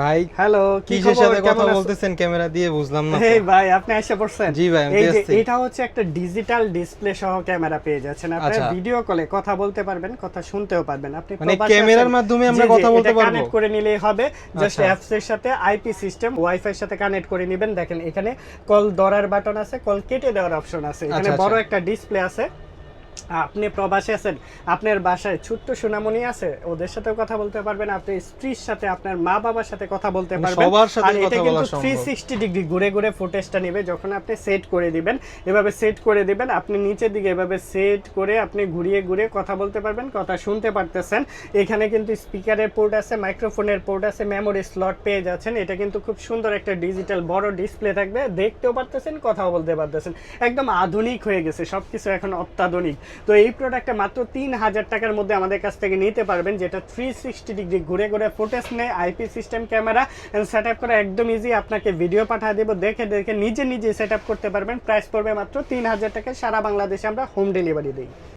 ভাই হ্যালো কিসের সাথে কথা বলতেছেন? ক্যামেরা দিয়ে বুঝলাম না। এই ভাই আপনি এসে পড়ছেন? জি ভাই, আমি দেখছি। এটা হচ্ছে একটা ডিজিটাল ডিসপ্লে সহ ক্যামেরা পেয়ে যাচ্ছেন। আপনি। ভিডিও কলে কথা বলতে পারবেন কথা শুনতেও পারবেন। আপনি মানে ক্যামেরার মাধ্যমে আমরা কথা বলতে পারব? কানেক্ট করে নিলেই হবে। জাস্ট আচ্ছা। অ্যাপস এর সাথে আইপি সিস্টেম ওয়াইফাই এর সাথে কানেক্ট করে নেবেন। দেখেন এখানে কল ধরার বাটন আছে কল কেটে দেওয়ার অপশন আছে। এখানে আচ্ছা, বড় আচ্ছা। একটা ডিসপ্লে আছে। আপনি প্রবাসে আছেন আপনার বাসায় ছোট্ট সোনামণি আছে ওদের সাথেও কথা বলতে পারবেন আপনি স্ত্রীর সাথে আপনার মা বাবার সাথে কথা বলতে মানে পারবেন। সবার সাথে আর এটা কথা কিন্তু বলা সম্ভব। 360 ডিগ্রি ঘুরে ঘুরে ফুটেজটা নেবে যখন আপনি সেট করে দিবেন এভাবে সেট করে দিবেন আপনি নিচের দিকে এভাবে সেট করে আপনি ঘুরিয়ে ঘুরিয়ে কথা বলতে পারবেন কথা শুনতে পারতেছেন। এখানে কিন্তু স্পিকারের পোর্ট আছে মাইক্রোফোনের পোর্ট আছে মেমোরি স্লট পেয়ে যাচ্ছেন। এটা কিন্তু খুব সুন্দর একটা ডিজিটাল বড় ডিসপ্লে থাকবে দেখতেও পারতেছেন কথাও বলতে পারতেছেন। একদম আধুনিক হয়ে গেছে সবকিছু এখন অত্যাধুনিক। তো এই প্রোডাক্টটা মাত্র তিন হাজার টাকার মধ্যে আমাদের কাছ থেকে নিতে পারবেন, যেটা থ্রি সিক্সটি ডিগ্রি ঘুরে ঘুরে ফুটেজ নেয় IP system camera set up করা একদম ইজি আপনাকে ভিডিও পাঠিয়ে দেবো, দেখে দেখে নিজে নিজে সেট করতে পারবেন। প্রাইস পড়বে মাত্র তিন হাজার টাকায় সারা বাংলাদেশে আমরা হোম ডেলিভারি দিই।